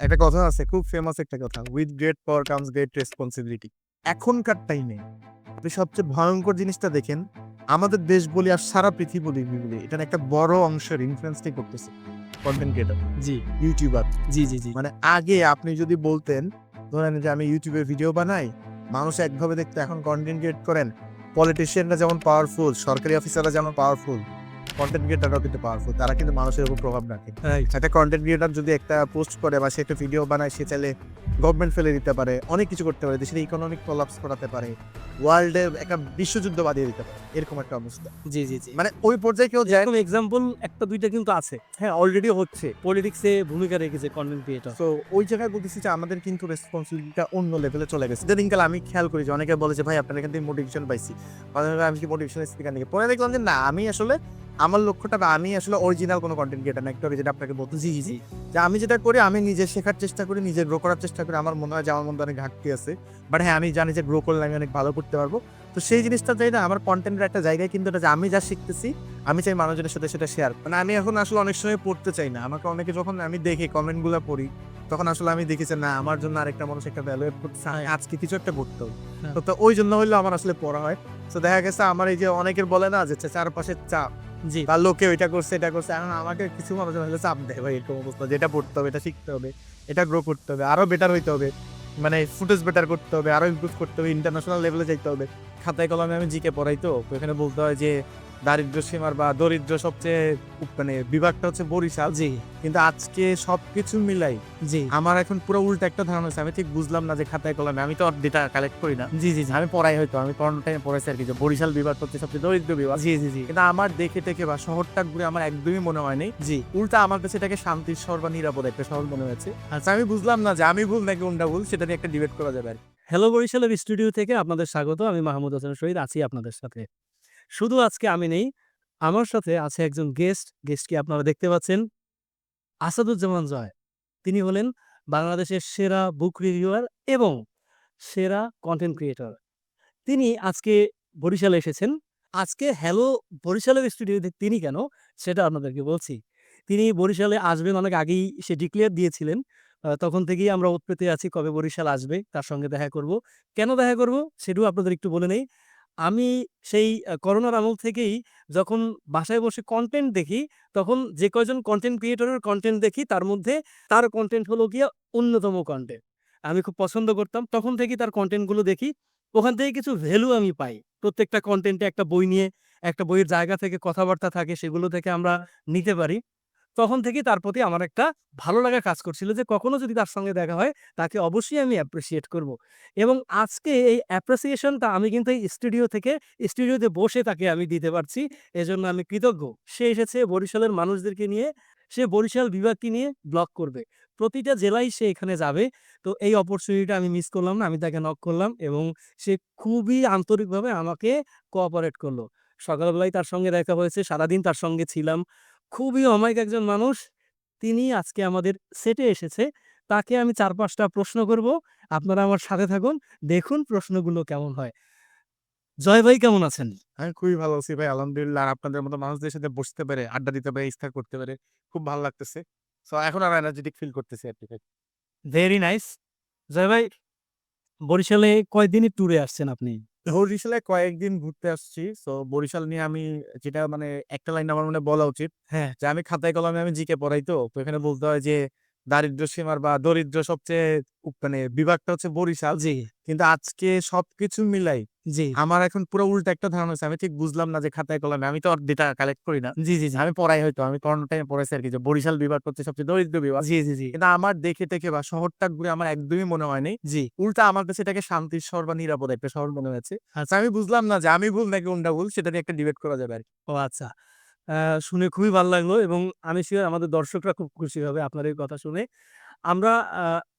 একটা কথা আছে খুব ফেমাস একটা কথা with great power comes great responsibility এখনকার টাইমে আপনি সবচেয়ে ভয়ঙ্কর জিনিসটা দেখেন আমাদের দেশ বলি আর সারা পৃথিবী বলি বলি এটার একটা বড় অংশের ইনফ্লুয়েন্সটাই করতেছে কন্টেন্ট ক্রিয়েটার জি। ইউটিউবার জি জি জি। মানে আগে আপনি যদি বলতেন ধরেন যে আমি ইউটিউবে ভিডিও বানাই মানুষ একভাবে দেখতে এখন কন্টেন্ট ক্রিয়েট করেন পলিটিশিয়ানরা যেমন পাওয়ারফুল সরকারি অফিসাররা যেমন পাওয়ারফুল কন্টেন্ট ক্রিয়েটাররাও কিন্তু পাওয়ারফুল তারা কিন্তু মানুষের উপর প্রভাব রাখে। একটা কন্টেন্ট ক্রিয়েটার যদি একটা পোস্ট করে বা সে একটা ভিডিও বানায় সে চাইলে গভর্নমেন্ট ফেলে দিতে পারে অনেক কিছু করতে পারে দেশের ইকোনমিক কোলাপস করাতে পারে ওয়ার্ল্ডে একটা বিশ্বযুদ্ধ বাঁধিয়ে দিতে পারে এরকম একটা অবস্থা। জি জি জি। মানে ওই পর্যায়ে কেউ যায় এক্সাম্পল একটা দুইটা কিন্তু আছে। হ্যাঁ অলরেডি হচ্ছে। পলিটিক্সে ভূমিকা রেখেছে কন্টেন্ট ক্রিয়েটর তো ওই জায়গায় বলতেছি যে আমাদের কিন্তু রেসপন্সিবিলিটিটা অন্য লেভেলে চলে গেছে। দিনকাল আমি খেয়াল করি যে অনেকে বলে যে ভাই আপনার এখান থেকে মোটিভেশন পাইছি। আমি কি মোটিভেশন স্পিকার নাকি? পরে দেখলাম যে না আমি আসলে আমার লক্ষ্যটা আমি আসলে অরিজিনাল কোনো কন্টেন্ট ক্রিয়েটার না একটু যেটা আপনাকে বলতে জি জি যে আমি যেটা করি আমি নিজে শেখার চেষ্টা করি নিজে গ্রো করার চেষ্টা করি। আমার মনে হয় যে আমার মধ্যে অনেক ঘাটতি আছে। বাট হ্যাঁ আমি জানি যে গ্রো করলে আমি অনেক ভালো করতে পারব। তো সেই জিনিসটা চাই না আমার কন্টেন্টের একটা জায়গায় কিন্তু এটা যে আমি যা শিখতেছি আমি চাই মানুষজনের সাথে সেটা শেয়ার মানে আমি এখন আসলে অনেক সময় পড়তে চাই না। আমাকে অনেকে যখন আমি দেখি কমেন্টগুলো পড়ি তখন আসলে আমি দেখি যে না আমার জন্য আরেকটা মানুষ একটা আমি আজকে কিছু একটা করতে হবে হ্যাঁ। তো ওই জন্য হইল আমার আসলে পড়া হয়। তো দেখা গেছে আমার এই যে অনেকের বলে না যে চা- চারপাশে চাপ। জি। বা লোকে ওইটা করছে, এটা করছে। এখন আমাকে কিছু মানুষ হলে চাপ দেয় ভাই, এরকম অবস্থা। যেটা পড়তে হবে, এটা শিখতে হবে, এটা গ্রো করতে হবে, আরও বেটার হইতে হবে। মানে ফুটেজ বেটার করতে হবে, আরও ইমপ্রুভ করতে হবে ইন্টারন্যাশনাল লেভেলে যাইতে হবে। খাতায় কলমে আমি জিকে পড়াই তো এখানে বলতে হয় যে দারিদ্র সীমার বা দরিদ্র সবচেয়ে মানে বিভাগটা হচ্ছে বরিশাল। জি। কিন্তু আজকে সবকিছু মিলাই জি। আমার এখন পুরো উল্টা একটা ধারণা আছে আমি ঠিক বুঝলাম না যে খাতায় কলমে। আমি তো ডেটা কালেক্ট করি না। জি জি আমি পড়াই হয়তো। আমি পড়ানোর টাইমে পড়াইছি আর কি যে বরিশাল বিভাগ হচ্ছে সবচেয়ে দরিদ্র বিভাগ। জি জি জি। কিন্তু আমার দেখে টেকে বা শহরটা ঘুরে আমার একদমই মনে হয়নি। জি। উল্টা আমার কাছে এটাকে শান্তির শহর বা নিরাপদ একটা শহর মনে হয়েছে। আচ্ছা। আমি বুঝলাম না যে আমি ভুল নাকি কোনটা ভুল সেটা নিয়ে একটা ডিবেট করা যাবে আর কি। হ্যালো বরিশালের স্টুডিও থেকে আপনাদের স্বাগত। আমি মাহমুদ হোসেন শহীদ। আছি আপনাদের সাথে। শুধু আজকে আমি নেই, আমার সাথে আছে একজন গেস্ট গেস্টকে আপনারা দেখতে পাচ্ছেন? আসাদুজ্জামান জয়। তিনি হলেন বাংলাদেশের সেরা বুক রিভিউয়ার এবং সেরা কন্টেন্ট ক্রিয়েটর তিনি আজকে বরিশালে এসেছেন। আজকে হ্যালো বরিশালের স্টুডিওতে তিনি কেন? সেটা আপনাদেরকে বলছি। তিনি বরিশালে আসবেন অনেক আগেই, সে ডিক্লেয়ার দিয়েছিলেন। তখন থেকেই আমরা উৎপেতে আছি, কবে বরিশাল আসবে, তার সঙ্গে দেখা করব। কেন দেখা করব? সেটাও আপনাদের একটু বলে নেই। আমি সেই করোনার আমল থেকেই যখন বাসায় বসে কন্টেন্ট দেখি, তখন যে কয়জন কন্টেন্ট ক্রিয়েটরের কন্টেন্ট দেখি, তার মধ্যে তার কন্টেন্ট হলো গিয়ে অন্যতম কন্টেন্ট আমি খুব পছন্দ করতাম, তখন থেকেই তার কন্টেন্টগুলো দেখি। ওখান থেকে কিছু ভ্যালু আমি পাই। প্রত্যেকটা কন্টেন্টে একটা বই নিয়ে, একটা বইয়ের জায়গা থেকে কথাবার্তা থাকে, সেগুলো থেকে আমরা নিতে পারি। তখন থেকে তার প্রতি আমার একটা ভালো লাগা কাজ করছিল যে কখনো যদি তার সঙ্গে দেখা হয়, তাকে অবশ্যই আমি অ্যাপ্রিসিয়েট করব। এবং আজকে এই অ্যাপ্রিসিয়েশনটা আমি কিন্তু এই স্টুডিও থেকে স্টুডিওতে বসে তাকে আমি দিতে পারছি। এজন্য আমি কৃতজ্ঞ। সে এসেছে বরিশালের মানুষদেরকে নিয়ে, সে বরিশাল বিভাগকে নিয়ে ব্লগ করবে। প্রতিটা জেলায় সে এখানে যাবে। তো এই অপরচুনিটিটা আমি মিস করলাম না, আমি তাকে নক করলাম এবং সে খুবই আন্তরিকভাবে আমাকে কোঅপারেট করল। সকালবেলায় তার সঙ্গে দেখা হয়েছে, সারাদিন তার সঙ্গে ছিলাম। খুবই অমায়িক একজন মানুষ। তিনি আজকে আমাদের সেটে এসেছে। তাকে আমি চার পাঁচটা প্রশ্ন করব। আপনারা আমার সাথে থাকুন। দেখুন প্রশ্নগুলো কেমন হয়। জয় ভাই কেমন আছেন? আমি খুবই ভালো আছি ভাই আলহামদুলিল্লাহ। আপনাদের মতো মানুষদের সাথে বসতে পারে আড্ডা দিতে পারে ইস্তার করতে পারে খুব ভালো লাগতেছে। তো এখন আর এনার্জেটিক ফিল করতেছি আর কি ভাই। ভেরি নাইস জয় ভাই বরিশালে কয়দিনই ট্যুরে আসছেন আপনি? বরিশালে কয়েকদিন ঘুরতে আসছি। তো বরিশাল নিয়ে আমি যেটা মানে একটা লাইন আমার মনে বলা উচিত। হ্যাঁ। যে আমি খাতায় কলমে আমি জিকে পড়াই তো। তো এখানে বলতে হয় যে দারিদ্র সীমার বা দরিদ্র সবচেয়ে মানে বিভাগটা হচ্ছে বরিশাল। জি। কিন্তু আজকে সবকিছু মিলাই জি। আমার এখন পুরো উল্টা একটা ধারণা আছে। আমি ঠিক বুঝলাম না যে খাতায় কলমে। আমি তো ডেটা কালেক্ট করি না। জি জি আমি পড়াই হয়তো। আমি করোনা টাইমে পড়াইছি আর কি যে বরিশাল বিভাগ হচ্ছে সবচেয়ে দরিদ্র বিভাগ। জি জি জি। কিন্তু আমার দেখে দেখে বা শহরটা ঘুরে আমার একদমই মনে হয়নি। জি। উল্টা আমার কাছে এটাকে শান্তির শহর বা নিরাপদ একটা শহর মনে হয়েছে। আচ্ছা। আচ্ছা আমি বুঝলাম না যে আমি ভুল নাকি কোনটা ভুল সেটা নিয়ে একটা ডিবেট করা যাবে আর কি। ও আচ্ছা। শুনে খুবই ভালো লাগল এবং আমি শিওর আমাদের দর্শকরা খুব খুশি হবে আপনার এই কথা শুনে। আমরা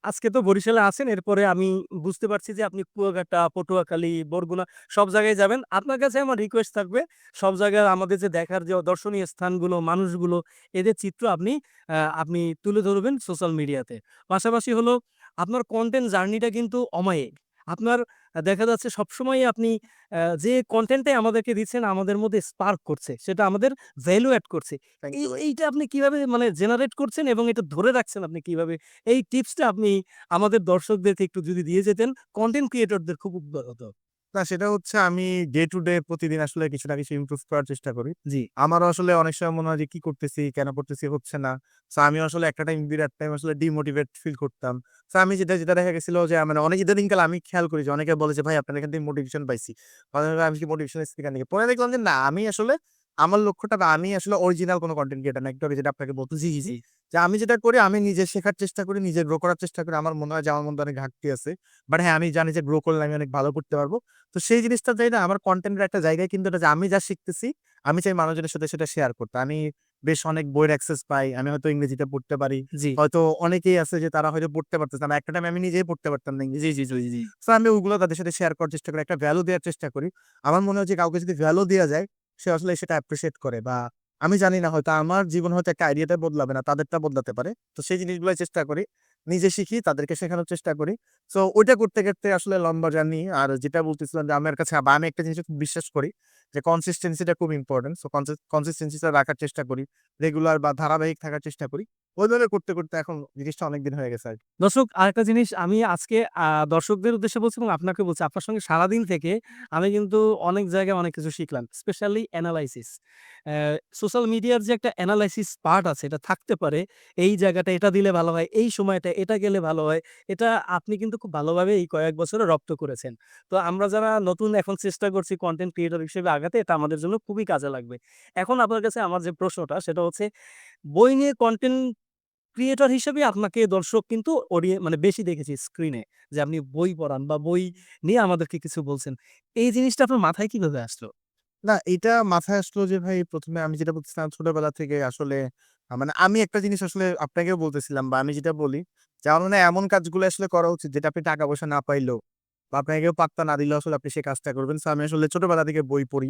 আজকে তো বরিশালে আছেন, এরপরে আমি বুঝতে পারছি যে আপনি কুয়াকাটা, পটুয়াখালী, বরগুনা সব জায়গায় যাবেন। আপনার কাছে আমার রিকোয়েস্ট থাকবে, সব জায়গায় আমাদের যে দেখার যে দর্শনীয় স্থানগুলো, মানুষগুলো, এদের চিত্র আপনি আপনি তুলে ধরবেন সোশ্যাল মিডিয়াতে পাশাপাশি হলো, আপনার কন্টেন্ট জার্নিটা কিন্তু অমায়িক। আপনার দেখা যাচ্ছে সবসময় আপনি যে কনটেন্টটাই আমাদেরকে দিচ্ছেন আমাদের মধ্যে স্পার্ক করছে। সেটা আমাদের ভ্যালু অ্যাড করছে। এইটা আপনি কীভাবে মানে জেনারেট করছেন এবং এটা ধরে রাখছেন আপনি কীভাবে? এই টিপসটা আপনি আমাদের দর্শকদেরকে একটু যদি দিয়ে যেতেন, কন্টেন্ট ক্রিয়েটরদের খুব উপকার হতো। না সেটা হচ্ছে আমি ডে টু ডে প্রতিদিন আসলে কিছু না কিছু ইমপ্রুভ করার চেষ্টা করি। জি। আমারও আসলে অনেক সময় মনে হয় যে কি করতেছি, কেন করতেছি হচ্ছে না। সো আমি আসলে একটা টাইম বিরাট টাইম আসলে ডিমোটিভেট ফিল করতাম। সো আমি যেটা, যেটা দেখা গেছিল যে মানে অনেক ইদানিংকালে আমি খেয়াল করি যে অনেকে বলে যে, "ভাই আপনার এখান থেকে মোটিভেশন পাইছি।" আমি কি মোটিভেশন এসেছে পরে দেখলাম যে না আমি আসলে আমার লক্ষ্যটা আমি আসলে অরিজিনাল কোনো কনটেন্ট ক্রিয়েটর না। একটু আগে যেটা আপনাকে বলতে জি, জি। যে আমি যেটা করি আমি নিজে শেখার চেষ্টা করি, নিজে গ্রো করার চেষ্টা করি। আমার মনে হয় যে আমার মধ্যে অনেক ঘাটতি আছে। বাট হ্যাঁ, আমি জানি যে গ্রো করলে আমি অনেক ভালো করতে পারব। তো সেই জিনিসটা চাই না আমার কনটেন্টের একটা জায়গায় কিন্তু এটা যে আমি যা শিখতেছি, আমি চাই মানুষজনের সাথে সেটা শেয়ার করতে। আমি বেশ অনেক বইয়ের অ্যাক্সেস পাই। আমি হয়তো ইংরেজিতে পড়তে পারি। জি। হয়তো অনেকেই আছে যে তারা হয়তো পড়তে পারতেছে না। একটা টাইমে আমি নিজেই পড়তে পারতাম না ইংরেজি। জি, জি, জি, জি। আমি ওগুলো তাদের সাথে শেয়ার করার চেষ্টা করি। একটা ভ্যালু দেওয়ার চেষ্টা করি। আমার মনে হয় যে কাউকে যদি ভ্যালু দেওয়া যায়, সে আসলে সেটা অ্যাপ্রিসিয়েট করে বা আমি জানি না হয়তো আমার জীবন হয়তো একটা আইডিয়াটা বদলাবে না, তাদেরটা বদলাতে পারে। তো সেই জিনিসগুলো চেষ্টা করি। নিজে শিখি, তাদেরকে শেখানোর চেষ্টা করি। সো ওইটা করতে, করতে আসলে লম্বা জার্নি। আর যেটা বলতেছিলাম যে আমার কাছে আমি একটা জিনিস খুব বিশ্বাস করি যে কনসিস্টেন্সিটা খুব ইম্পর্টেন্ট সো কনসিস্টেন্সিটা রাখার চেষ্টা করি। রেগুলার বা ধারাবাহিক থাকার চেষ্টা করি। ওইভাবে করতে, করতে এখন জিনিসটা অনেকদিন হয়ে গেছে। দর্শক আরেকটা জিনিস আমি আজকে দর্শকদের উদ্দেশ্যে বলছি এবং আপনাকে বলছি। আপনার সঙ্গে সারাদিন থেকে আমি কিন্তু অনেক জায়গায় অনেক কিছু শিখলাম। Specially analysis. অ্যা সোশ্যাল মিডিয়ার যে একটা এনালাইসিস পার্ট আছে এটা থাকতে পারে। এই জায়গাটা এটা দিলে ভালো হয়, এই সময়টা এটা গেলে ভালো হয়। এটা আপনি কিন্তু খুব ভালোভাবে এই কয়েক বছরে রপ্ত করেছেন। তো আমরা যারা নতুন এখন চেষ্টা করছি কন্টেন্ট ক্রিয়েটর হিসেবে আগাতে এটা আমাদের জন্য খুবই কাজে লাগবে। এখন আপনার কাছে আমার যে প্রশ্নটা সেটা হচ্ছে বই নিয়ে কনটেন্ট ক্রিয়েটর হিসেবে আপনাকে দর্শক কিন্তু অডিয়ে মানে বেশি দেখেছি স্ক্রিনে যে আপনি বই পড়ান বা বই নিয়ে আমাদেরকে কিছু বলছেন। এই জিনিসটা আপনার মাথায় কীভাবে আসলো? না, এটা মাথায় আসলো যে ভাই ১ম এ আমি যেটা বলতেছিলাম ছোটবেলা থেকে আসলে মানে আমি একটা জিনিস আসলে আপনাকেও বলতেছিলাম বা আমি যেটা বলি যে আমার মনে এমন কাজগুলো আসলে করা উচিত যেটা আপনি টাকা পয়সা না পাইলেও বা আপনাকে পাত্তা না দিলেও আসলে আপনি সেই কাজটা করবেন। সো আমি আসলে ছোটবেলা থেকে বই পড়ি।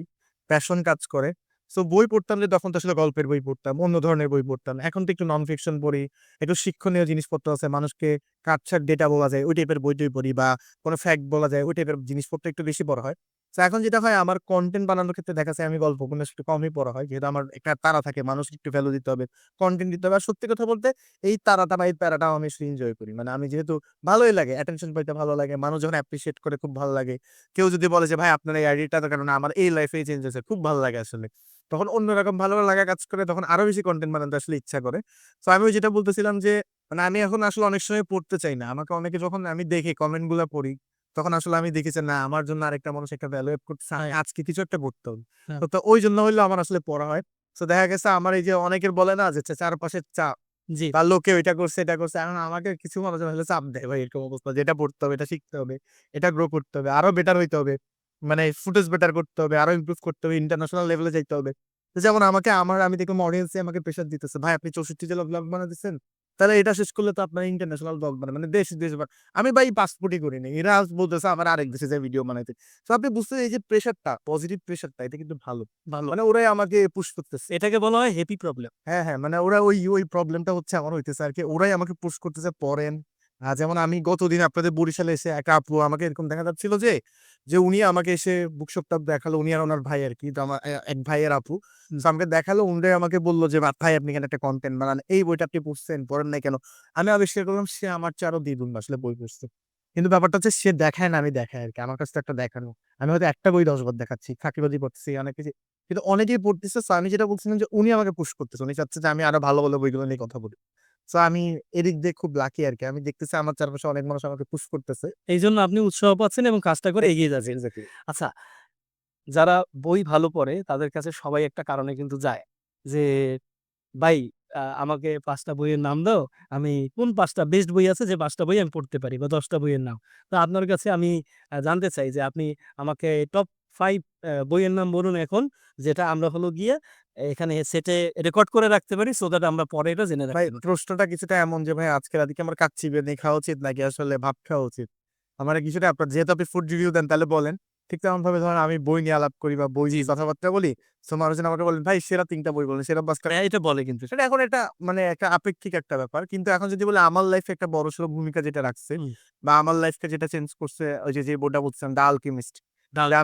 প্যাশন কাজ করে। সো বই পড়তাম যে তখন তো আসলে গল্পের বই পড়তাম, অন্য ধরনের বই পড়তাম। এখন তো একটু নন ফিকশন পড়ি। একটু শিক্ষণীয় জিনিসপত্র আছে। মানুষকে কাটছাঁট ডেটা বলা যায় ওই টাইপের বই-টই পড়ি বা কোন ফ্যাক্ট বলা যায় ওই টাইপের জিনিসপত্র একটু বেশি পড়া হয়। সো এখন যেটা হয় আমার কন্টেন্ট বানানোর ক্ষেত্রে দেখা যায় আমি গল্প উপন্যাস একটু কমই পড়া হয়। যেহেতু আমার একটা তারা থাকে মানুষকে একটু ভ্যালু দিতে হবে, কন্টেন্ট দিতে হবে। আর সত্যি কথা বলতে এই তারাটা বা এই প্যারাটাও আমি আসলে এনজয় করি। মানে আমি যেহেতু ভালোই লাগে, অ্যাটেনশন পাইতে ভালো লাগে। মানুষ যখন অ্যাপ্রিসিয়েট করে খুব ভালো লাগে। কেউ যদি বলে যে ভাই আপনার এই আইডিয়াটার কারণে আমার এই লাইফে চেঞ্জ হয়েছে, খুব ভালো লাগে আসলে। তখন অন্যরকম ভালো লাগা কাজ করে তখন আরও বেশি কনটেন্ট বানাতে আসলে ইচ্ছা করে। সো আমি যেটা বলতেছিলাম যে মানে আমি এখন আসলে অনেক সময় পড়তে চাই না। আমাকে অনেকে যখন আমি দেখি কমেন্টগুলা পড়ি, তখন আসলে আমি দেখি যে না আমার জন্য আরেকটা মানুষ একটা ভ্যালু এড করতেছে। আজকে কিছু একটা পড়তে হবে। হ্যাঁ। তো, ওই জন্য হইল আমার আসলে পড়া হয়। তো দেখা গেছে আমার এই যে অনেকের বলে না যে চারপাশের চাপ জি। বা লোকে ওইটা করছে, এটা করছে। এখন আমাকে কিছু মানুষ হলে চাপ দেয় ভাই এরকম অবস্থা যেটা পড়তে হবে, এটা শিখতে হবে, এটা গ্রো করতে হবে, আরও বেটার হইতে হবে। মানে ফুটেজ বেটার করতে হবে, আরও ইমপ্রুভ করতে হবে, ইন্টারন্যাশনাল লেভেলে যাইতে হবে। যেমন আমাকে আমার আমি দেখলাম অডিয়েন্স আমাকে প্রেশার দিতেছে। ভাই আপনি ৬৪ জেলা ব্লগ বানাইতেছেন। তাহলে এটা শেষ করলে তো আপনার ইন্টারন্যাশনাল ব্লগ বানাবেন। মানে দেশ, দেশ আমি ভাই পাসপোর্টই করি নাই। এরা বলতেছে আমার আরেক দেশে যাই ভিডিও বানাইতে। সো আপনি বুঝতে এই যে প্রেশারটা, পজিটিভ প্রেশারটা এটা কিন্তু ভালো। ভালো। মানে ওরাই আমাকে পুশ করতেছে। এটাকে বলা হয় হ্যাপি প্রবলেম। হ্যাঁ, হ্যাঁ। মানে ওরা ওই, ওই প্রবলেমটা হচ্ছে আমার হইতেছে আরকি। ওরাই আমাকে পুশ করতেছে পড়েন। যেমন আমি গতদিন আপনাদের বরিশালে এসে একটা আপু আমাকে এরকম দেখা যাচ্ছিল যে, যে উনি আমাকে এসে বুকশপটা দেখাল। উনি আর উনার ভাই আরকি। তো আমার এক ভাইয়ের আপু। আমাকে দেখাল উনি আমাকে বলল যে, ভাই আপনি এখানে একটা কনটেন্ট বানান। এই বইটা আপনি পড়ছেন, পড়েন নাই কেন?" আমি আবিষ্কার করলাম সে আমার আরও দ্বিগুণ আসলে বই পড়ছে। কিন্তু ব্যাপারটা হচ্ছে সে দেখায় না আমি দেখাই আরকি। আমার কাছে একটা দেখানো। আমি হয়তো একটা বই ১০ বার দেখাচ্ছি। ফাঁকিবাজি করতেছি অনেক কিছু। কিন্তু অনেকেই পড়তেছে। আমি যেটা বলছিলাম যে উনি আমাকে পুশ করতেছে। উনি চাচ্ছে যে আমি আরও ভালো, ভালো বইগুলো নিয়ে কথা বলি। সো আমি এদিক দিয়ে খুব লাকি আর কি আমি দেখতেছি আমার চারপাশে অনেক মানুষ আমাকে পুশ করতেছে। এই জন্য আপনি উৎসাহ পাচ্ছেন এবং কাজটা করে এগিয়ে যাচ্ছেন। আচ্ছা, যারা বই ভালো পড়ে তাদের কাছে সবাই একটা কারণে কিন্তু যায়। যে ভাই আমাকে পাঁচটা বইয়ের নাম দাও। আমি কোন পাঁচটা বেস্ট বই আছে যে পাঁচটা বই আমি পড়তে পারি বা দশটা বইয়ের নাম। তো আপনার কাছে আমি জানতে চাই যে আপনি আমাকে টপ ফাইভ বইয়ের নাম বলুন এখন যেটা আমরা হলো গিয়ে এখানে সেটে রেকর্ড করে রাখতে পারি সো দ্যাট আমরা পরে এটা জেনে ভাই প্রশ্নটা কিছুটা এমন যে ভাই আজকে রাতে আমার কাচ্চি বিরিয়ানি খাওয়া উচিত নাকি? আসলে ভাত খাওয়া উচিত? আমার কিছুটা আপনার যেহেতু আপনি ফুড রিভিউ দেন তাহলে বলেন। ঠিক তেমন ভাবে ধরেন আমি বই নিয়ে আলাপ করি বা বই নিয়ে কথাবার্তা বলি তো মানুষজন আমাকে বলেন ভাই সেরা তিনটা বই বলেন। সেরা পাঁচটা হ্যাঁ, এটা বলে কিন্তু। সেটা এখন এটা মানে একটা আপেক্ষিক একটা ব্যাপার। কিন্তু এখন যদি বলে আমার লাইফে একটা বড়সড় ভূমিকা যেটা রাখছে বা আমার লাইফকে যেটা চেঞ্জ করছে ওই যে যে বইটা বলছিলাম দ্য আলকেমিস্ট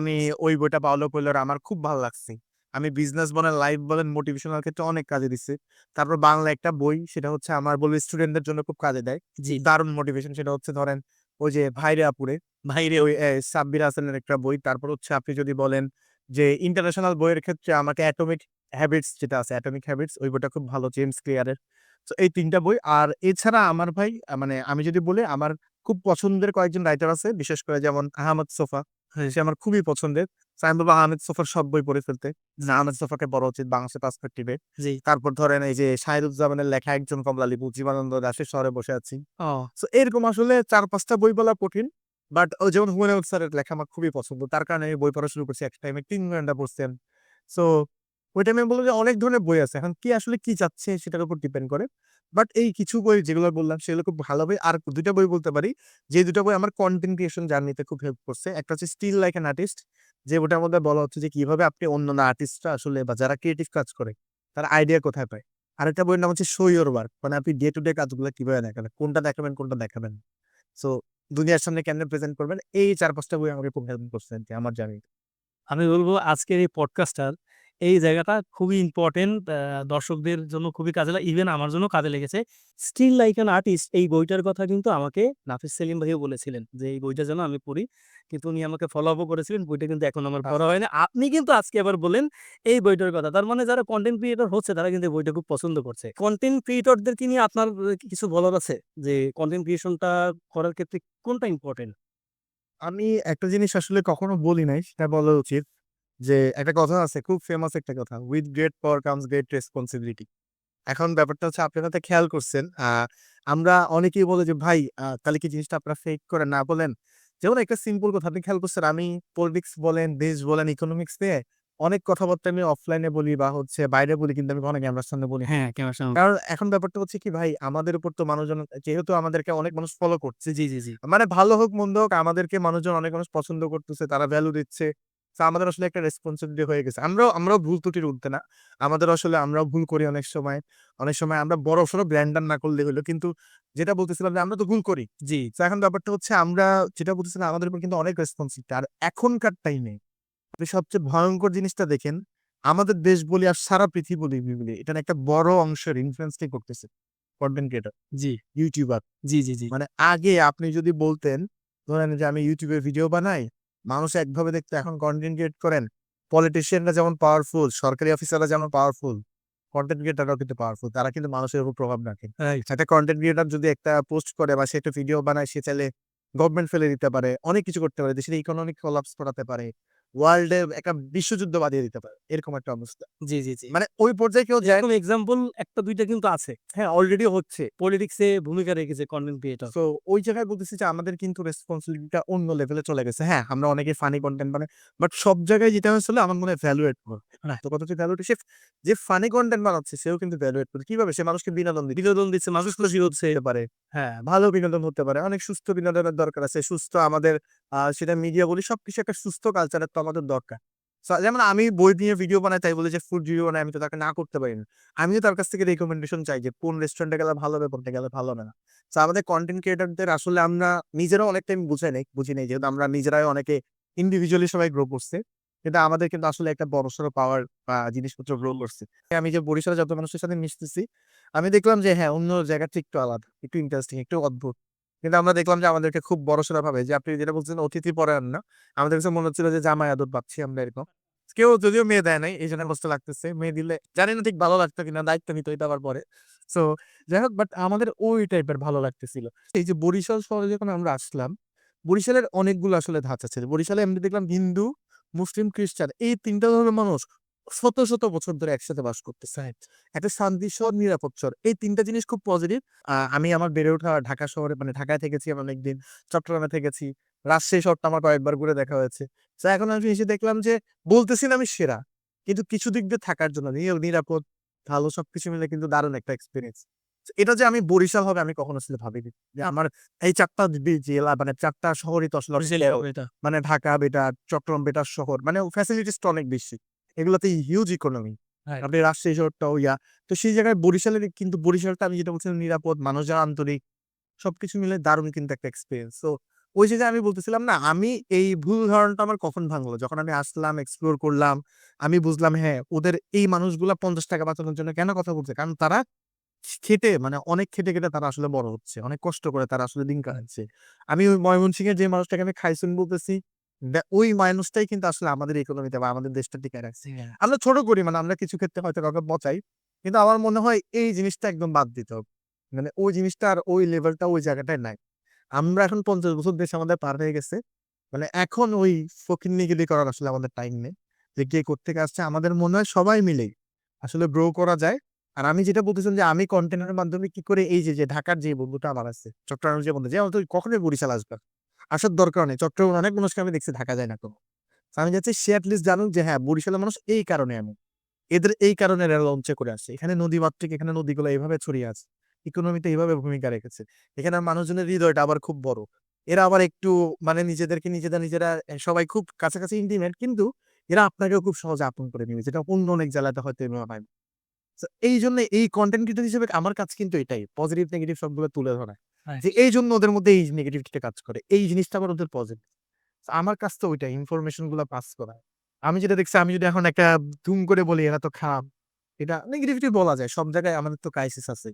আমি ওই বইটা পাওলো কইলার আমার খুব ভালো লাগছে। আমি বিজনেস বলেন লাইফ বলেন মোটিভেশনাল ক্ষেত্রে অনেক কাজে দিচ্ছে তারপর বাংলা একটা বই সেটা হচ্ছে আমার বলব স্টুডেন্টদের জন্য খুব কাজে দেয়। দারুণ মোটিভেশন সেটা হচ্ছে ধরেন ওই যে ভাইরে আপুরে ভাইরে ওই সাব্বির হাসানের একটা বই। তারপর হচ্ছে আপনি যদি বলেন যে ইন্টারন্যাশনাল বইয়ের ক্ষেত্রে আমাকে অ্যাটমিক হ্যাবিটস যেটা আছে অ্যাটমিক হ্যাবিটস ওই বইটা খুব ভালো জেমস ক্লিয়ারের তো এই তিনটা বই আর এছাড়া আমার ভাই মানে আমি যদি বলি আমার খুব পছন্দের কয়েকজন রাইটার আছে বিশেষ করে যেমন আহমদ সোফা। হ্যাঁ। সে আমার খুবই পছন্দের। তো আমি বলব আহমেদ সোফার সব বই পড়ে ফেলতে। যে আহমেদ সোফাকে বড় উচিত বাংলাদেশের পার্সপেক্টিভে জি। তারপর ধরেন এই যে শাহিরুজ্জামানের লেখা একজন কমলা লিপু জীবনানন্দ দাসের শহরে বসে আছি। তো এরকম আসলে চার পাঁচটা বই বলা কঠিন বাট ও যেমন হুমায়ুন স্যারের লেখা আমার খুবই পছন্দ। তার কারণে আমি বই পড়া শুরু করছি এক টাইমে তিন ঘণ্টা পড়ছেন। সো ওই আমি বলব যে অনেক ধরনের বই আছে। এখন কি আসলে কি চাচ্ছে সেটার উপর ডিপেন্ড করে। বাট এই কিছু বই যেগুলো বললাম সেগুলো খুব ভালো বই। আর দুইটা বই বলতে পারি, যে দুটো বই আমার কন্টেন্ট ক্রিয়েশন জার্নিতে খুব হেল্প করছে। একটা হচ্ছে স্টিল লাইক অ্যান আর্টিস্ট যে ওটার মধ্যে বলা হচ্ছে যে কীভাবে আপনি অন্য আর্টিস্টরা আসলে বা যারা ক্রিয়েটিভ কাজ করে, তার আইডিয়া কোথায় পায়। আর একটা বইয়ের নাম হচ্ছে শো ইয়োর ওয়ার্ক মানে আপনি ডে টু ডে কাজগুলো কীভাবে দেখাবেন, কোনটা দেখাবেন কোনটা দেখাবেন। সো দুনিয়ার সামনে কেমনে প্রেজেন্ট করবেন, এই চার পাঁচটা বই আমাকে খুব হেল্প করছে আমার জানি আমি বলব আজকের এই পডকাস্টটার এই জায়গাটা খুবই ইম্পর্টেন্ট দর্শকদের জন্য খুবই কাজে লাগে ইভেন আমার জন্য কাজে লেগেছে। স্টিল লাইক অ্যান আর্টিস্ট এই বইটার কথা কিন্তু আমাকে নাফিস সেলিম ভাইও বলেছিলেন যে এই বইটা যেন আমি পড়ি। কিন্তু উনি আমাকে ফলো আপও করেছিলেন বইটা কিন্তু এখন আমার পড়া হয়নি। আপনি কিন্তু আজকে আবার বলেন এই বইটার কথা। তার মানে যারা কন্টেন্ট ক্রিয়েটর হচ্ছে তারা কিন্তু বইটা খুব পছন্দ করছে। কন্টেন্ট ক্রিয়েটরদেরকে নিয়ে আপনার কিছু বলার আছে? যে কন্টেন্ট ক্রিয়েশনটা করার ক্ষেত্রে কোনটা ইম্পর্টেন্ট আমি একটা জিনিস আসলে কখনো বলি নাই সেটা বলা উচিত। যে একটা কথা আছে খুব ফেমাস একটা কথা with great power comes great responsibility এখন ব্যাপারটা হচ্ছে আপনি হয়তো খেয়াল করছেন আমরা অনেকেই বলে যে ভাই তাহলে কি জিনিসটা আপনারা ফেক করে না বলেন। যেমন একটা সিম্পল কথা আপনি খেয়াল করছেন আমি পলিটিক্স বলেন দেশ বলেন ইকোনমিক্স নিয়ে অনেক কথাবার্তা আমি অফলাইনে বলি বা হচ্ছে বাইরে বলি কিন্তু আমি অনেক ক্যামেরার সামনে বলি। হ্যাঁ কেমন কারণ এখন ব্যাপারটা হচ্ছে কি ভাই আমাদের উপর তো মানুষজন যেহেতু আমাদেরকে অনেক মানুষ ফলো করছে জি জি জি। মানে ভালো হোক মন্দ হোক আমাদেরকে মানুষজন অনেক মানুষ পছন্দ করতেছে তারা ভ্যালু দিচ্ছে। আমাদের আসলে একটা রেসপন্সিবিলিটি হয়ে গেছে। আমরাও আমরাও ভুল ত্রুটির উঠতে না। আমাদের আসলে আমরাও ভুল করি অনেক সময়। অনেক সময় আমরা বড় সড়ো ব্র্যান্ডার না করলে হলো কিন্তু যেটা বলতেছিলাম যে আমরা তো ভুল করি। জি। তো এখন ব্যাপারটা হচ্ছে আমরা যেটা বলতেছিলাম আমাদের উপর কিন্তু অনেক রেসপন্সিবিলিটি আর এখনকার টাইমে আপনি সবচেয়ে ভয়ঙ্কর জিনিসটা দেখেন আমাদের দেশ বলি আর সারা পৃথিবী বলি বলি এটা একটা বড় অংশের ইনফ্লুয়েন্সটাই করতেছে কন্টেন্ট ক্রিয়েটার জি। ইউটিউবার জি জি জি। মানে আগে আপনি যদি বলতেন ধরেন যে আমি ইউটিউবে ভিডিও বানাই মানুষ একভাবে দেখতে এখন কন্টেন্ট ক্রিয়েট করেন পলিটিশিয়ানরা যেমন পাওয়ারফুল সরকারি অফিসাররা যেমন পাওয়ারফুল কন্টেন্ট ক্রিয়েটাররাও কিন্তু পাওয়ারফুল তারা কিন্তু মানুষের উপর প্রভাব রাখে। একটা কন্টেন্ট ক্রিয়েটার যদি একটা পোস্ট করে বা সে একটা ভিডিও বানায় সে চাইলে গভর্নমেন্ট ফেলে দিতে পারে অনেক কিছু করতে পারে দেশের ইকোনমিক কলাপস করাতে পারে। ওয়ার্ল্ডে একটা বিশ্বযুদ্ধ বাঁধিয়ে দিতে পারে এরকম একটা অবস্থা। জি জি জি। মানে ওই পর্যায়ে কেউ যায় এরকম এক্সাম্পল একটা দুইটা কিন্তু আছে। হ্যাঁ অলরেডি হচ্ছে। পলিটিক্সে ভূমিকা রেখেছে কন্টেন্ট ক্রিয়েটর তো ওই জায়গায় বলতেছি যে আমাদের কিন্তু রেসপন্সিবিলিটিটা অন্য লেভেলে চলে গেছে। হ্যাঁ আমরা অনেকে ফানি কন্টেন্ট বানাই বাট সব জায়গায় যেটা হচ্ছিল আমার মনে হয় ভ্যালুয়েট করে. তো কথা হচ্ছে ভ্যালুয়েট সে যে ফানি কন্টেন্ট বানাচ্ছে সেও কিন্তু ভ্যালুয়েট করে। কীভাবে? সে মানুষকে বিনোদন দিতে বিনোদন দিচ্ছে মানুষ খুশি হচ্ছে পারে। হ্যাঁ ভালো বিনোদন হতে পারে। অনেক সুস্থ বিনোদনের দরকার আছে। সুস্থ আমাদের সেটা মিডিয়া বলি সবকিছু একটা সুস্থ কালচারের তো আমাদের দরকার। যেমন আমি বই নিয়ে ভিডিও বানাই, তাই বলে যে ফুড ভিডিও বানাই, আমি তো তাকে না করতে পারি না। আমিও তার কাছ থেকে রেকমেন্ডেশন চাই যে কোন রেস্টুরেন্টে গেলে ভালো হবে, কোনটা গেলে ভালো হবে না। তো আমাদের কন্টেন্ট ক্রিয়েটারদের আসলে আমরা নিজেরাও অনেক টাইম বুঝাই নাই, বুঝি নাই যেহেতু আমরা নিজেরাই অনেকে ইন্ডিভিজুয়ালি সবাই গ্রো করছে। কিন্তু আমাদের কিন্তু আসলে একটা বড়সড় পাওয়ার জিনিসপত্র গ্রো করছে। আমি যে বরিশালে যত মানুষের সাথে মিশতেছি, আমি দেখলাম যে হ্যাঁ অন্য জায়গাটা একটু আলাদা, একটু ইন্টারেস্টিং একটু অদ্ভুত। কিন্তু আমরা দেখলাম যে আমাদেরকে খুব বড়সড় ভাবে, যে আপনি যেটা বলছেন অতিথি পরায়ণ না, আমাদের কাছে মনে হচ্ছিল যে জামাই আদর পাচ্ছি আমরা এরকম। কেউ যদিও মেয়ে দেয় নাই, এই জন্য কষ্ট লাগতেছে, মেয়ে দিলে জানি না ঠিক ভালো লাগতো কিনা, দায়িত্ব নিত এটা আবার পরে। সো যাই হোক বাট আমাদের ওই টাইপের ভালো লাগতেছিল। এই যে বরিশাল শহরে যখন আমরা আসলাম, বরিশালের অনেকগুলো আসলে ধাঁচ আছে। বরিশালে এমনি দেখলাম হিন্দু মুসলিম, খ্রিস্টান এই তিনটা ধর্মের মানুষ শত শত বছর ধরে একসাথে বাস করতেছে। একটা শান্তি শহর, নিরাপদ শহর এই তিনটা জিনিস খুব পজিটিভ আমি আমার বেড়ে ওঠা ঢাকা শহরে মানে ঢাকায় থেকেছি আমি অনেকদিন, চট্টগ্রামে থেকেছি, রাজশাহী শহরটা আমার কয়েকবার ঘুরে দেখা হয়েছে। তো এখন আমি এসে দেখলাম যে বলতেছি না আমি সেরা, কিন্তু কিছু দিক দিয়ে থাকার জন্য নিরাপদ, ভালো সবকিছু মিলে কিন্তু দারুণ একটা এক্সপিরিয়েন্স এটা যে আমি বরিশাল হবে আমি কখনো আসলে ভাবিনি। যে আমার এই চারটা জেলা মানে চারটা শহরই তো আসলে মানে ঢাকা বেটার চট্টগ্রাম বেটার শহর মানে ফ্যাসিলিটিস তো অনেক বেশি। এগুলোতে হিউজ ইকোনমি আপনি রাজশাহী শহরটাও ইয়া। তো সেই জায়গায় বরিশালের কিন্তু বরিশালটা আমি যেটা বলছিলাম নিরাপদ মানুষ যারা আন্তরিক সবকিছু মিলে দারুণ কিন্তু একটা এক্সপিরিয়েন্স তো ওই যে যে আমি বলতেছিলাম না আমি এই ভুল ধারণাটা আমার কখন ভাঙলো? যখন আমি আসলাম এক্সপ্লোর করলাম আমি বুঝলাম হ্যাঁ ওদের এই মানুষগুলা পঞ্চাশ টাকা বাঁচানোর জন্য কেন কথা বলছে? কারণ তারা খেটে মানে অনেক খেটে খেটে তারা আসলে বড় হচ্ছে। অনেক কষ্ট করে তারা আসলে দিন কাটাচ্ছে। আমি ওই ময়মনসিংহের যে মানুষটাকে আমি খাইছুন বলতেছি ওই মানুষটাই কিন্তু আসলে আমাদের ইকোনমিতে বা আমাদের দেশটা টিকে রাখছে। আমরা ছোট করি মানে আমরা কিছু ক্ষেত্রে হয়তো কাউকে বচাই কিন্তু আমার মনে হয় এই জিনিসটা একদম বাদ দিতে হবে। মানে ওই জিনিসটা আর ওই লেভেলটা ওই জায়গাটায় নাই। আমরা এখন পঞ্চাশ বছর দেশ আমাদের পার হয়ে গেছে। মানে এখন ওই ফকিন্নিগিরি করার আসলে আমাদের টাইম নেই। যে কে করতে আসছে আমাদের মনে হয় সবাই মিলেই আসলে গ্রো করা যায়। আর আমি যেটা বলতেছিলাম যে, আমি কন্টেন্টের মাধ্যমে কি করে এই যে যে ঢাকার যে বন্ধুটা আমার আছে, চট্টগ্রামের যে বন্ধু, যে আমার তো কখনোই বরিশাল আসবে আসার দরকার নেই। চট্টগ্রামের অনেক মানুষকে আমি দেখছি ঢাকা যায় না কোনো। আমি যাচ্ছি সে অ্যাটলিস্ট জানুক যে হ্যাঁ বরিশালের মানুষ এই কারণে আমি এদের এই কারণে লঞ্চে করে আসছে। এখানে নদী মাতৃক এখানে নদীগুলো এইভাবে ছড়িয়ে আছে। ইকোনমিতে এইভাবে ভূমিকা রেখেছে। এখানে মানুষজনের হৃদয়টা আবার খুব বড়। এরা আবার একটু মানে নিজেদেরকে নিজেরা নিজেরা সবাই খুব কাছাকাছি ইন্টিমেট কিন্তু এরা আপনাকেও খুব সহজে আপন করে নিবে। যেটা অন্য অনেক জেলাতে হয়তো এভাবে হয় এই জন্য এই কন্টেন্ট ক্রিয়েটর হিসেবে আমার কাছে কিন্তু এটাই। পজিটিভ নেগেটিভ সবগুলো তুলে ধরা। যে এই জন্য ওদের মধ্যে এই নেগেটিভিটিটা কাজ করে। এই জিনিসটা আবার ওদের পজিটিভ আমার কাছে তো ওইটাই ইনফরমেশনগুলো পাস করা। আমি যেটা দেখছি আমি যদি এখন একটা ধুম করে বলি এরা তো খারাপ। এটা নেগেটিভিটি বলা যায়। সব জায়গায় আমাদের তো ক্রাইসিস আছে।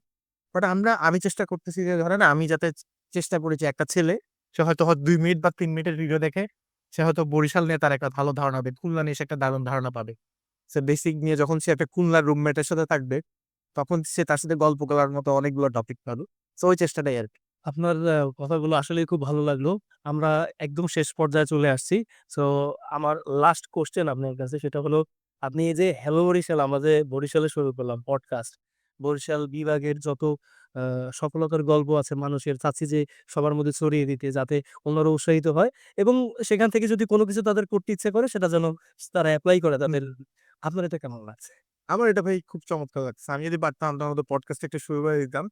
বাট আমরা আমি চেষ্টা করতেছি যে ধরেন আমি যাতে চেষ্টা করেছি একটা ছেলে সে হয়তো দুই মিনিট বা তিন মিনিটের ভিডিও দেখে সে হয়তো বরিশাল নিয়ে তার একটা ভালো ধারণা হবে খুলনা নিয়ে সে একটা দারুণ ধারণা পাবে। সে বেসিক নিয়ে যখন সে একটা খুলনার রুমমেটের সাথে থাকবে তখন সে তার সাথে গল্প করার মতো অনেকগুলো টপিক পাবে। তো ওই চেষ্টাটাই আর আপনার কথাগুলো আসলেই খুব ভালো লাগল। আমরা একদম শেষ পর্যায়ে চলে আসছি। সো আমার লাস্ট কোশ্চেন আপনার কাছে সেটা হলো আপনি এই যে হ্যালো বরিশাল আমরা যে বরিশালে শুরু করলাম পডকাস্ট বরিশাল বিভাগের যত সফলতার গল্প আছে মানুষের চাচ্ছি যে সবার মধ্যে ছড়িয়ে দিতে যাতে অন্যরা উৎসাহিত হয় এবং সেখান থেকে যদি কোনো কিছু তাদের করতে ইচ্ছে করে সেটা যেন তারা অ্যাপ্লাই করে তাদের আপনার এটা কেমন লাগছে? আমার এটা ভাই খুব চমৎকার লাগছে। আমি যদি পারতাম তখন মতো পডকাস্ট একটা শুরু করে দিতাম।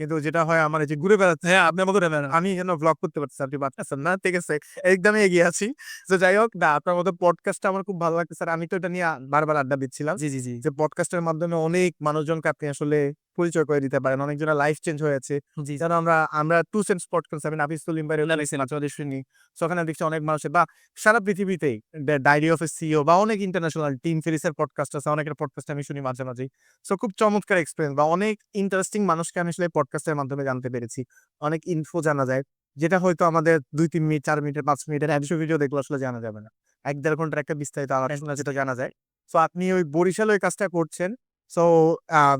কিন্তু যেটা হয় আমার এই যে ঘুরে বেড়াচ্ছে হ্যাঁ আপনি আমাকে আমি যেন ব্লগ করতে পারছি আপনি পারতেছেন না ঠিক আছে? একদমই এগিয়ে আছি। তো যাই হোক না আপনার মতো পডকাস্টটা আমার খুব ভালো লাগছে স্যার আমি তো এটা নিয়ে বারবার আড্ডা দিচ্ছিলাম জি জি জি। যে পডকাস্টের মাধ্যমে অনেক মানুষজনকে আপনি আসলে পরিচয় করে দিতে পারেন। অনেকজনের লাইফ চেঞ্জ হয়েছে যেন আমরা আমরা টু সেন্স পডকাস্ট আমি নাফিস তুলিম বাইরে মাঝে শুনি। ওখানে দেখছি অনেক মানুষের বা সারা পৃথিবীতেই ডায়েরি অফ এ সিও বা অনেক ইন্টারন্যাশনাল টিম ফেরিসের পডকাস্ট আছে। অনেকের পডকাস্ট আমি শুনি মাঝে মাঝেই। সো খুব চমৎকার এক্সপিরিয়েন্স বা অনেক ইন্টারেস্টিং মানুষকে আমি আসলে পডকাস্টের মাধ্যমে জানতে পেরেছি। অনেক ইনফো জানা যায়। যেটা হয়তো আমাদের দুই তিন মিনিট চার মিনিটের পাঁচ মিনিটের একশো ভিডিও দেখলে আসলে জানা যাবে না। এক দেড় ঘণ্টার একটা বিস্তারিত আলোচনা যেটা জানা যায়। তো আপনি ওই বরিশাল ওই কাজটা করছেন। সো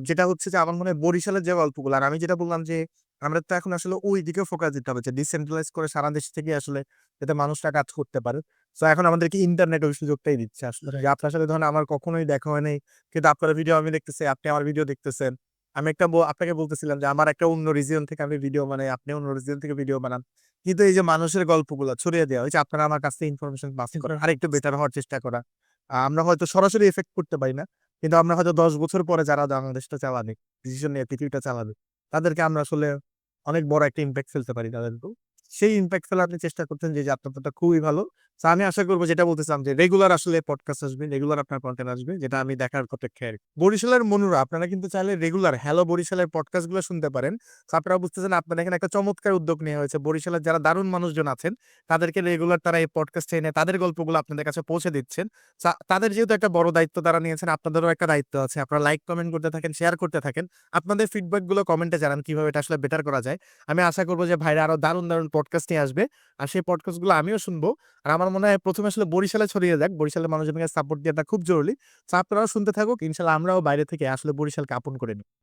যেটা হচ্ছে যে আমার মনে হয় বরিশালের যে গল্পগুলো আর আমি যেটা বললাম যে আমরা তো এখন আসলে ওই দিকে ফোকাস দিতে হবে যে ডিসেন্ট্রালাইজ করে সারা দেশ থেকে আসলে যাতে মানুষরা কাজ করতে পারে। তো এখন আমাদেরকে ইন্টারনেট ওই সুযোগটাই দিচ্ছে আসলে। যে আপনার সাথে ধরেন আমার কখনোই দেখা হয় নাই কিন্তু আপনার ভিডিও আমি দেখতেছি আপনি আমার ভিডিও দেখতেছেন। আমি একটা আপনাকে বলতেছিলাম যে আমার একটা অন্য রিজিয়ন থেকে আমি ভিডিও বানাই আপনি অন্য রিজিয়ন থেকে ভিডিও বানান। কিন্তু এই যে মানুষের গল্পগুলো ছড়িয়ে দেওয়া হয়েছে আপনারা আমার কাছ থেকে ইনফরমেশন পাস করেন আর একটু বেটার হওয়ার চেষ্টা করা। আমরা হয়তো সরাসরি এফেক্ট করতে পারি না কিন্তু আমরা হয়তো দশ বছর পরে যারা বাংলাদেশটা চালাবে ডিসিশন নিয়ে পৃথিবীটা চালাবে, তাদেরকে আমরা আসলে অনেক বড় একটা ইম্প্যাক্ট ফেলতে পারি তাদের সেই ইম্প্যাক্ট ফেলে আপনি চেষ্টা করতেন যে আপনার খুবই ভালো আমি আশা করব যেটা বলতেছিলাম যে রেগুলার আসলে পডকাস্ট আসবে রেগুলার আপনার কন্টেন্ট আসবে, যেটা আমি দেখার আর বরিশালের মনুরা, আপনারা কিন্তু চাইলে রেগুলার হ্যালো বরিশালের পডকাস্টগুলো শুনতে পারেন। আপনারা বুঝতেছেন আপনাদের এখানে একটা চমৎকার উদ্যোগ নেওয়া হয়েছে। বরিশালের যারা দারুণ মানুষজন আছেন, তাদেরকে রেগুলার তারা এই পডকাস্টে এনে তাদের গল্পগুলো আপনাদের কাছে পৌঁছে দিচ্ছেন। তাদের যেহেতু একটা বড় দায়িত্ব তারা নিয়েছেন, আপনাদেরও একটা দায়িত্ব আছে। আপনারা লাইক কমেন্ট করতে থাকেন শেয়ার করতে থাকেন। আপনাদের ফিডব্যাকগুলো কমেন্টে জানান কীভাবে এটা আসলে বেটার করা যায়। আমি আশা করব যে, ভাইরা আরও দারুণ দারুণ পডকাস্ট নিয়ে আসবে। আর সেই পডকাস্টগুলো আমিও শুনব। আর আমার মনে হয় প্রথমে আসলে বরিশালে ছড়িয়ে যাক। বরিশালের মানুষজনকে সাপোর্ট দেওয়াটা খুব জরুরি। তো আপনারাও শুনতে থাকুক। ইনশাল্লাহ আমরাও বাইরে থেকে আসলে বরিশালকে আপন করে নিই।